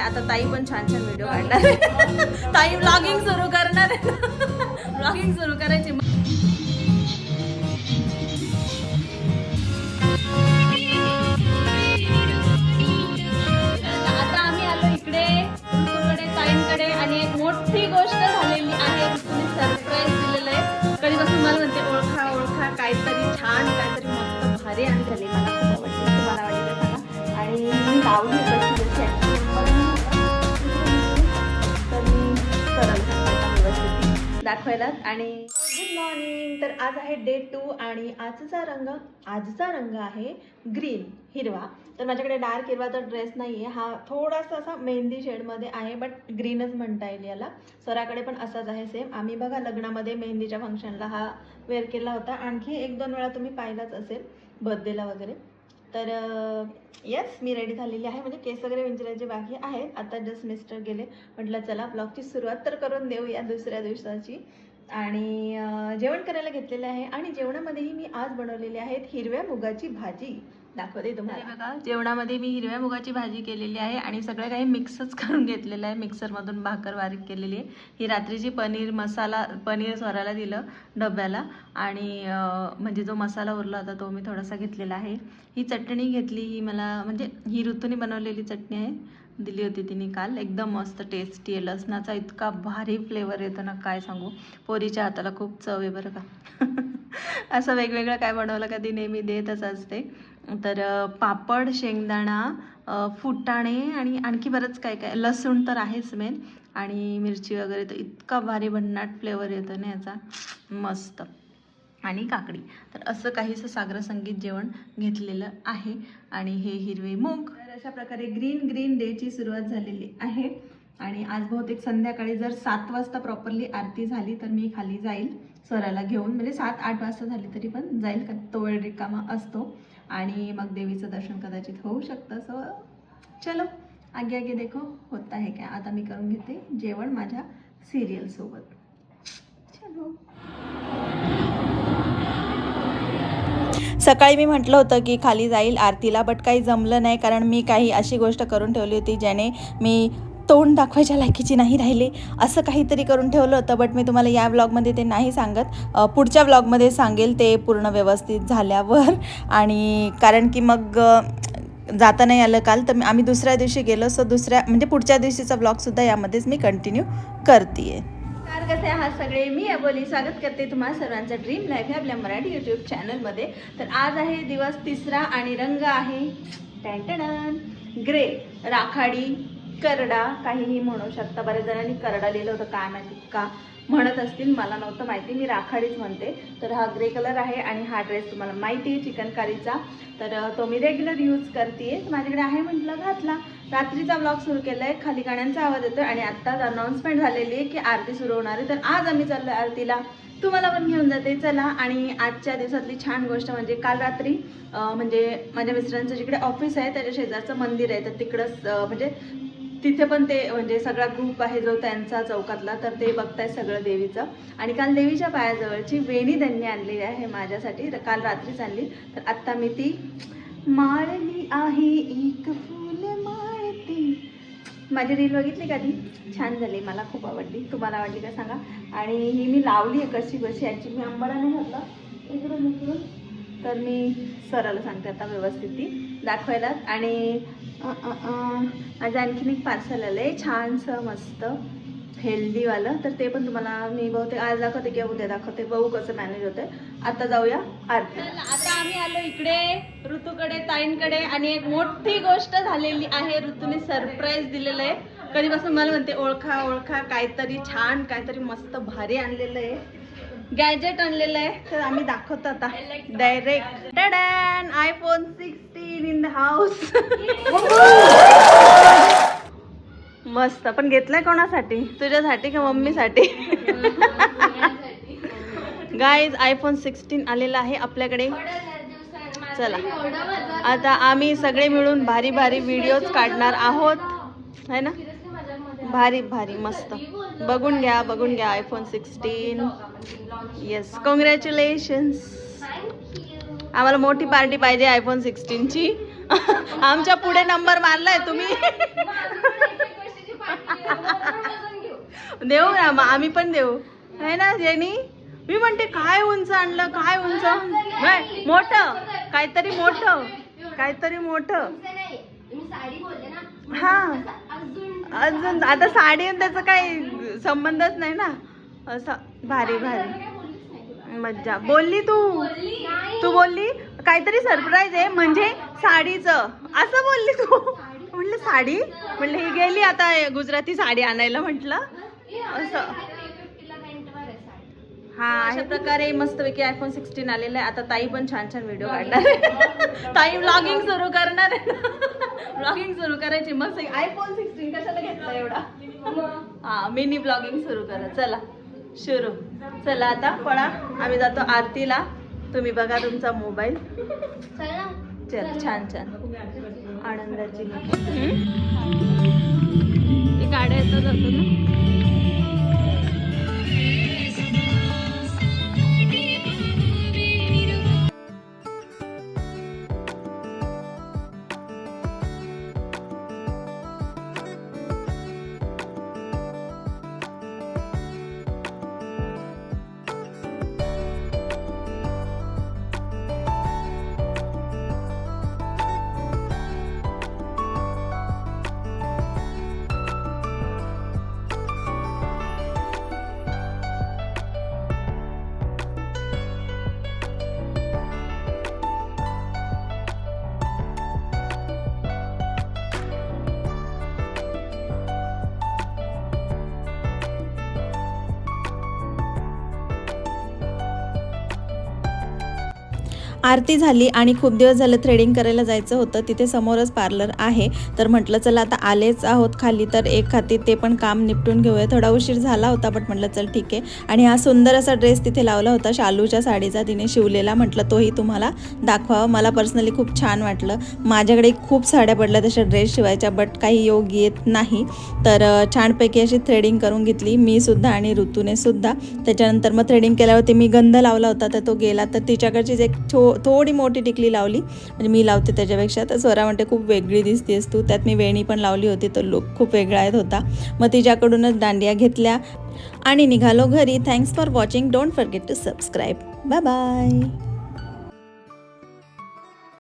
आता ताई पण छान छान व्हिडिओ काढणार आहे. ताई ब्लॉगिंग सुरू करणार ब्लॉगिंग सुरू करायची. आता आम्ही आलो इकडे ऋतूकडे ताईंकडे आणि एक मोठी गोष्ट झालेली आहे तुम्ही सरप्राईज दिलेलं आहे. कधीपासून मला म्हणते ओळखा ओळखा काहीतरी छान काहीतरी मस्त भारी आणि झाली मला खूप आवडली तुम्हाला आवडली आणि मी दाखवायला आणि गुड मॉर्निंग तर आज आहे डे टू आणि आजचा रंग आजचा रंग आहे ग्रीन हिरवा. तर माझ्याकडे डार्क हिरवाचा ड्रेस नाही आहे हा थोडासा असा मेहंदी शेडमध्ये आहे बट ग्रीनच म्हणता येईल याला. सराकडे पण असाच आहे सेम आम्ही बघा लग्नामध्ये मेहंदीच्या फंक्शनला हा वेअर केला होता. आणखी एक दोन वेळा तुम्ही पाहिलाच असेल बर्थडेला वगैरे. तर येस मी रेडी झालेली आहे. म्हणजे केस वगैरे विंचरायचे बाकी आहेत आता जस्ट मिस्टर गेले. म्हटलं चला ब्लॉगची सुरुवात तर करून देऊ या दुसऱ्या दिवसाची. आणि जेवण करायला घेतलेलं आहे. आणि जेवणामध्येही मी आज बनवलेली आहेत हिरव्या मुगाची भाजी. दाखवते तुम्हाला. म्हणजे बघा जेवणामध्ये मी हिरव्या मुगाची भाजी केलेली आहे आणि सगळं काही मिक्सच करून घेतलेलं आहे. मिक्सरमधून भाकर बारीक केलेली आहे. ही रात्रीची पनीर मसाला पनीर स्वराला दिलं डब्याला आणि म्हणजे जो मसाला उरला होता तो मी थोडासा घेतलेला आहे. ही चटणी घेतली ही मला म्हणजे ही ऋतूने बनवलेली चटणी आहे. दिली होती तिने काल. एकदम मस्त टेस्टी आहे. लसणाचा इतका भारी फ्लेवर येतो ना काय सांगू. पोरीच्या हाताला खूप चव आहे बरं का. असं वेगवेगळं काय बनवलं का ती नेहमी देतच असते. तर पापड शेंगदाणा फुटाणे आणि आणखी बरंच काय काय. लसूण तर आहेच मेन आणि मिरची वगैरे तर इतका भारी भन्नाट फ्लेवर येतो ना याचा. मस्त. आणि काकडी. तर असं काहीसं सागर संगीत जेवण घेतलेलं आहे. आणि हे हिरवे मूग. तर अशा प्रकारे ग्रीन ग्रीन डेची सुरुवात झालेली आहे. आणि आज बहुतेक संध्याकाळी जर सात वाजता प्रॉपरली आरती झाली तर मी खाली जाईल स्वराला घेऊन. म्हणजे सात आठ वाजता झाली तरी पण जाईल का तो वेळ रिकामा असतो. आणि मग देवीचं दर्शन कदाचित होऊ शकतं. सो चलो आगे आगे देखो होता है काय? आता मी करून घेते जेवण माझ्या सिरियलसोबत चलो. सकाळी मी म्हटलं होतं की खाली जाईल आरतीला बट काही जमलं नाही कारण मी काही अशी गोष्ट करून ठेवली होती ज्याने मी तोंड दाखवायच्या लायकीची नाही राहिले. असं काहीतरी करून ठेवलं होतं बट मी तुम्हाला या व्लॉगमध्ये ते नाही सांगत. पुढच्या व्लॉगमध्ये सांगेल ते पूर्ण व्यवस्थित झाल्यावर. आणि कारण की मग जाता नाही आलं काल तर मी- आम्ही दुसऱ्या दिवशी गेलो सो दुसऱ्या म्हणजे पुढच्या दिवशीचा ब्लॉगसुद्धा यामध्येच मी कंटिन्यू करते नमस्कार कसे आहात सगळे? मी अबोली स्वागत करते तुम्हाला सर्वांचं ड्रीम लाईफ आहे आपल्या मराठी यूट्यूब चॅनलमध्ये तर आज आहे दिवस तिसरा आणि रंग आहे टँटन ग्रे राखाडी. करडा काहीही म्हणू शकता. बऱ्याच जणांनी करडा लिहिलं होतं काय माहिती का म्हणत असतील मला नव्हतं माहिती मी राखाडीच म्हणते. तर हा ग्रे कलर आहे आणि हा ड्रेस तुम्हाला माहिती आहे चिकनकारीचा. तर तो मी रेग्युलर यूज करते माझ्याकडे आहे म्हटलं घातला. रात्रीचा ब्लॉग सुरू केला आहे खाली गाण्यांचा आवाज येतो आणि आत्ताच अनाऊन्समेंट झालेली आहे की आरती सुरू होणार आहे. तर आज आम्ही चाललो आरतीला. तुम्हाला पण घेऊन जाते. चला आणि आजच्या दिवसातली छान गोष्ट म्हणजे काल रात्री म्हणजे माझ्या मिस्टरांचं जिकडे ऑफिस आहे त्याच्या शेजारचं मंदिर आहे. तर तिकडंच म्हणजे तिथे पण ते म्हणजे सगळा ग्रुप आहे जो त्यांचा चौकातला तर ते बघताय सगळं देवीचं. आणि काल देवीच्या पायाजवळची वेणी त्यांनी आणलेली आहे माझ्यासाठी. काल रात्रीच आणली. तर आत्ता मी ती माळली आहे एक फुल माळती. माझी रील बघितली का ती छान झाली मला खूप आवडली. तुम्हाला आवडली का सांगा? आणि ही मी लावली आहे कशी बशी याची मी आंबाडा नाही घातला. इकडून इकडून. तर मी सराला सांगते आता व्यवस्थित ती दाखवायला. आणि माझं आणखीन एक पार्सल आलं आहे छानसं मस्त हेल्दीवालं तर ते पण तुम्हाला मी बहुतेक आज दाखवते किंवा उद्या दाखवते. बघू कसं मॅनेज होतंय. आता जाऊया आरती आता आम्ही आलो इकडे ऋतूकडे ताईंकडे. आणि एक मोठी गोष्ट झालेली आहे. ऋतूने सरप्राईज दिलेलं आहे. कधीपासून मला म्हणते ओळखा ओळखा काहीतरी छान काहीतरी मस्त भारी आणलेलं आहे. गॅजेट आणलेलं आहे. तर आम्ही दाखवतो आता. Direct tada iPhone sixteen in the house मस्त. पण घेतलाय कोणासाठी? तुझ्यासाठी का मम्मीसाठी? गाईज आयफोन सिक्स्टीन आलेला आहे आपल्याकडे. चला. आता आम्ही सगळे मिळून भारी भारी व्हिडिओज काढणार आहोत. है ना? भारी भारी मस्त. बघून घ्या बघून घ्या आयफोन सिक्स्टीन येस कॉंग्रॅच्युलेशन्स आम्हाला मोठी पार्टी पाहिजे आयफोन सिक्स्टीनची आमच्या पुढे नंबर मारलाय तुम्ही. देऊ ना मग आम्ही पण देऊ. आहे ना जेनी? मी म्हणते काय उंच आणलं काय उंच? नाही, मोठं. काहीतरी मोठं. काहीतरी मोठं. हा. अजून आता साडी त्याचा काही संबंधच नाही ना. असं भारी भारी. मज्जा. बोलली तू. तू बोलली काहीतरी सरप्राईज आहे म्हणजे साडीचं. असं बोलली तू. म्हणलं साडी? म्हणलं ही गेली आता गुजराती साडी आणायला म्हटलं. असं. हा अशा प्रकारे मस्तपैकी आयफोन सिक्स्टीन आलेलं आहे. आता ताई पण छान छान व्हिडिओ काढणार आहे. ताई ब्लॉगिंग सुरू करणार आहे ब्लॉगिंग सुरू करायची. मस्त आयफोन सिक्स्टीन कशाला घेतला एवढा? हा मिनी ब्लॉगिंग सुरू करा. चला सुरू. चला आता पळा. आम्ही जातो आरतीला. तुम्ही बघा तुमचा मोबाईल. चल छान छान. आनंदाची. गाड्या येतात आरती झाली आणि खूप दिवस झालं थ्रेडिंग करायला जायचं होतं तिथे समोरच पार्लर आहे. तर म्हटलं चला आता आलेच आहोत खाली तर एक खाती ते पण काम निपटून घेऊया. थोडा उशीर झाला होता बट म्हटलं चल ठीक आहे. आणि हा सुंदर असा ड्रेस तिथे लावला होता शालूच्या साडीचा. तिने शिवलेला म्हटलं तोही तुम्हाला दाखवावा. मला पर्सनली खूप छान वाटलं. माझ्याकडे खूप साड्या पडल्या तशा ड्रेस शिवायच्या बट काही योग येत नाही. तर छानपैकी अशी थ्रेडिंग करून घेतली मी सुद्धा आणि ऋतूने सुद्धा. त्याच्यानंतर मग थ्रेडिंग केल्यावरती मी गंध लावला होता तर तो गेला. तर तिच्याकडचीच एक छो थोडी मोठी टिकली लावली. म्हणजे मी लावते त्याच्यापेक्षा. तर स्वरा म्हणते खूप वेगळी दिसतेस तू. त्यात मी वेणी पण लावली होती तर लुक खूप वेगळा येत होता. मग तिच्याकडूनच दांडिया घेतल्या. आणि निघालो घरी. Thanks for watching don't forget to subscribe bye bye